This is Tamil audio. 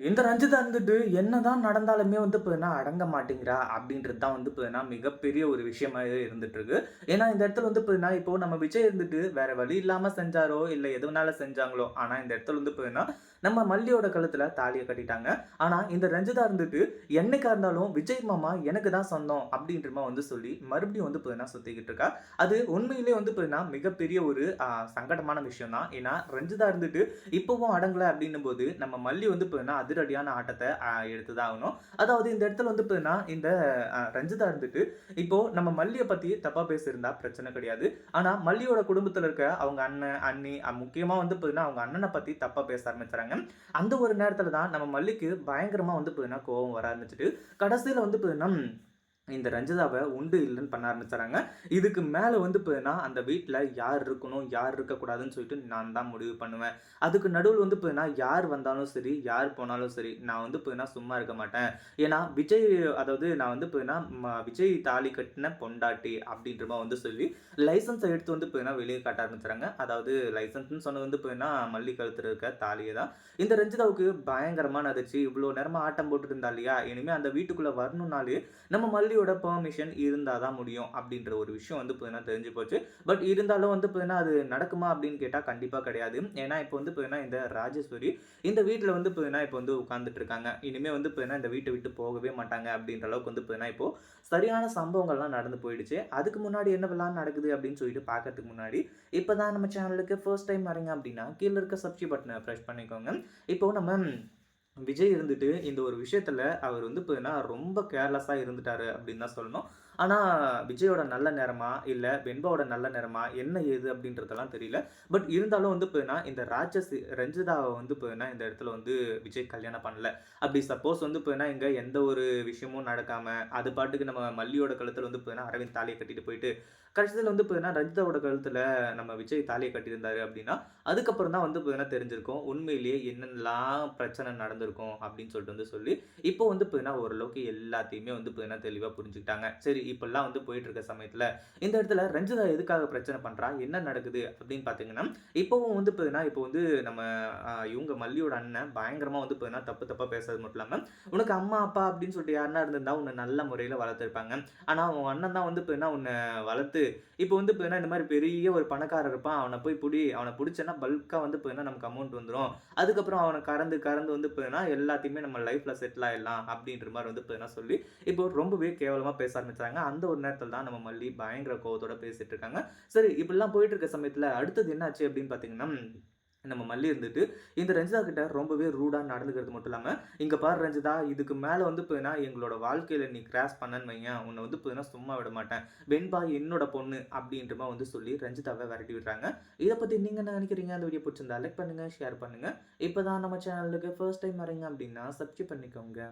இந்த ரஞ்சிதா இருந்துட்டு என்னதான் நடந்தாலுமே வந்து இப்போ அடங்க மாட்டேங்கிறா அப்படின்றது தான் வந்து இப்போ மிகப்பெரிய ஒரு விஷயமாவே இருந்துட்டு இருக்கு ஏன்னா இந்த இடத்துல வந்து இப்போ இப்போ நம்ம விஜய் இருந்துட்டு வேற வழி இல்லாம செஞ்சாரோ இல்லை எதுனால செஞ்சாங்களோ ஆனா இந்த இடத்துல வந்து இப்போ நம்ம மல்லியோட கழுத்துல தாலியை கட்டிட்டாங்க. ஆனா இந்த ரஞ்சிதா இருந்துட்டு என்னைக்கா இருந்தாலும் விஜய் மாமா எனக்கு தான் சொந்தம் அப்படின்றமா வந்து சொல்லி மறுபடியும் வந்து இப்போ சுத்திக்கிட்டு இருக்கா. அது உண்மையிலேயே வந்து இப்போ மிகப்பெரிய ஒரு சங்கடமான விஷயம் தான். ஏன்னா ரஞ்சிதா இருந்துட்டு இப்போவும் அடங்கல அப்படின்னும் போது நம்ம மல்லி வந்து இப்போ அதிரடியான ஆட்டத்தை எடுத்து தான் ஆகணும் அதாவது இந்த இடத்துல வந்து இப்போ இந்த ரஞ்சிதா இருந்துட்டு இப்போ நம்ம மல்லியை பத்தி தப்பா பேசியிருந்தா பிரச்சனை கிடையாது. ஆனா மல்லியோட குடும்பத்துல இருக்க அவங்க அண்ணன் அண்ணி முக்கியமாக முக்கியமா வந்து இப்போ அவங்க அண்ணனை பத்தி தப்பா பேச ஆரம்பிச்சுறாங்க அந்த ஒரு நேரத்துல தான் நம்ம மல்லிக்கு பயங்கரமா வந்து இப்போ கோபம் வர ஆரம்பிச்சிட்டு கடைசியில வந்து பார்த்தீங்கன்னா இந்த ரஞ்சிதாவை உண்டு இல்லைன்னு பண்ண ஆரம்பிச்சுறாங்க இதுக்கு மேலே வந்து இப்போ அந்த வீட்டில் யார் இருக்கணும் யார் இருக்கக்கூடாதுன்னு சொல்லிட்டு நான் தான் முடிவு பண்ணுவேன். அதுக்கு நடுவில் வந்து இப்போ யார் வந்தாலும் சரி யார் போனாலும் சரி நான் வந்து இப்போ சும்மா இருக்க மாட்டேன். ஏன்னா விஜய் அதாவது நான் வந்து இப்போ விஜய் தாலி கட்டின பொண்டாட்டி அப்படின்ற மாதிரி வந்து சொல்லி லைசன்ஸை எடுத்து வந்து இப்போ வெளியே காட்ட ஆரம்பிச்சுறாங்க அதாவது லைசன்ஸ்னு சொன்னது வந்து இப்போ மல்லி கழுத்தில் இருக்க தாலியை தான். இந்த ரஞ்சிதாவுக்கு பயங்கரமான அதிர்ச்சி. இவ்வளோ நேரமாக ஆட்டம் போட்டுட்டு இருந்தா இல்லையா? இனிமேல் அந்த வீட்டுக்குள்ளே வரணும்னாலே நம்ம மல்லி ஃபேமிலியோட பெர்மிஷன் இருந்தால் தான் முடியும் அப்படின்ற ஒரு விஷயம் வந்து இப்போ தெரிஞ்சு போச்சு. பட் இருந்தாலும் வந்து பார்த்தீங்கன்னா அது நடக்குமா அப்படின்னு கேட்டால் கண்டிப்பாக கிடையாது. ஏன்னா இப்போ வந்து பார்த்தீங்கன்னா இந்த ராஜேஸ்வரி இந்த வீட்டில் வந்து பார்த்தீங்கன்னா இப்போ வந்து உட்காந்துட்டு இருக்காங்க. இனிமேல் வந்து பார்த்தீங்கன்னா இந்த வீட்டை விட்டு போகவே மாட்டாங்க அப்படின்ற அளவுக்கு வந்து பார்த்தீங்கன்னா இப்போ சரியான சம்பவங்கள்லாம் நடந்து போயிடுச்சு. அதுக்கு முன்னாடி என்னவெல்லாம் நடக்குது அப்படின்னு சொல்லிட்டு பார்க்கறதுக்கு முன்னாடி இப்போ தான் நம்ம சேனலுக்கு ஃபர்ஸ்ட் டைம் வரீங்க அப்படின்னா கீழே இருக்க சப்ஸ்கிரைப் பட்டனை ப்ரெஸ் பண்ணிக்கோங்க. இப்போ நம்ம விஜய் இருந்துட்டு இந்த ஒரு விஷயத்தில் அவர் வந்து இப்போ ரொம்ப கேர்லெஸ்ஸாக இருந்துட்டார் அப்படின்னு தான் சொல்லணும். ஆனால் விஜயோட நல்ல நேரமா? இல்லை வெண்பாவோட நல்ல நேரமா? என்ன ஏது அப்படின்றதெல்லாம் தெரியல. பட் இருந்தாலும் வந்து போயினா இந்த ராட்சசி ரஞ்சிதாவை வந்து இப்போ இந்த இடத்துல வந்து விஜய் கல்யாணம் பண்ணல. அப்படி சப்போஸ் வந்து இப்போ இங்கே எந்த ஒரு விஷயமும் நடக்காமல் அது பாட்டுக்கு நம்ம மல்லியோட கழுத்தில் வந்து போயினா அரவிந்த் தாலியை கட்டிட்டு போயிட்டு கடைசியில் வந்து போயினா ரஞ்சிதாவோட கழுத்தில் நம்ம விஜய் தாலியை கட்டியிருந்தாரு அப்படின்னா அதுக்கப்புறம் தான் வந்து போயினா தெரிஞ்சிருக்கும் உண்மையிலேயே என்னென்னலாம் பிரச்சனை நடந்திருக்கும் அப்படின்னு சொல்லிட்டு வந்து சொல்லி இப்போ வந்து போயினா ஓரளவுக்கு எல்லாத்தையுமே வந்து போயினா தெளிவாக புரிஞ்சுக்கிட்டாங்க. சரி இப்பெல்லாம் வந்து போயிட்டு இருக்க சமயத்தில் இந்த இடத்துல ரஞ்சிதா எதுக்காக பிரச்சனை பண்ணுறா என்ன நடக்குது? அப்படின்னு பார்த்தீங்கன்னா இப்போவும் வந்து பார்த்தீங்கன்னா இப்போ வந்து நம்ம இவங்க மல்லியோட அண்ணன் பயங்கரமாக வந்து பார்த்தீங்கன்னா தப்பு தப்பாக பேசுறது மட்டும் இல்லாமல் உனக்கு அம்மா அப்பா அப்படின்னு சொல்லிட்டு யாருன்னா இருந்திருந்தா உன்னை நல்ல முறையில் வளர்த்துருப்பாங்க. ஆனால் அவன் அண்ணன் தான் வந்து இப்போ என்ன உன்னை வளர்த்து இப்போ வந்து இப்போ என்ன இந்த மாதிரி பெரிய ஒரு பணக்காரர் இருப்பான். அவனை போய் பிடி அவனை பிடிச்சேன்னா பல்காக வந்து இப்போ என்ன நமக்கு அமௌண்ட் வந்துடும் அதுக்கப்புறம் அவனை கறந்து கறந்து வந்து இப்போ என்ன எல்லாத்தையுமே நம்ம லைஃப்பில் செட்டில் ஆயிடலாம் அப்படின்ற மாதிரி வந்து இப்போ என்ன சொல்லி இப்போ ரொம்பவே கேவலமாக பேச இருக்காங்க. அந்த ஒரு நேரத்தில் தான் நம்ம மல்லி பயங்கர கோவத்தோட பேசிட்டு இருக்காங்க. சரி இப்படிலாம் போயிட்டு இருக்க சமயத்தில் அடுத்தது என்னாச்சு அப்படின்னு பார்த்தீங்கன்னா நம்ம மல்லி இருந்துட்டு இந்த ரஞ்சிதா கிட்ட ரொம்பவே ரூடாக நடந்துக்கிறது மட்டும் இல்லாமல் இங்கே பாரு ரஞ்சிதா இதுக்கு மேலே வந்து போயினா எங்களோட வாழ்க்கையில் நீ கிராஸ் பண்ணன்னு வைங்க உன்னை வந்து போயினா சும்மா விட மாட்டேன். வெண்பா என்னோட பொண்ணு அப்படின்றமா வந்து சொல்லி ரஞ்சிதாவை விரட்டி விடுறாங்க. இதை பற்றி நீங்கள் என்ன நினைக்கிறீங்க? அந்த வீடியோ பிடிச்சிருந்தா லைக் பண்ணுங்கள் ஷேர் பண்ணுங்கள் இப்போ தான் நம்ம சேனலுக்கு ஃபர்ஸ்ட் டைம் வரீங்க அப்படின்னா சப்ஸ்கிரைப் பண்ணிக்கோங்க.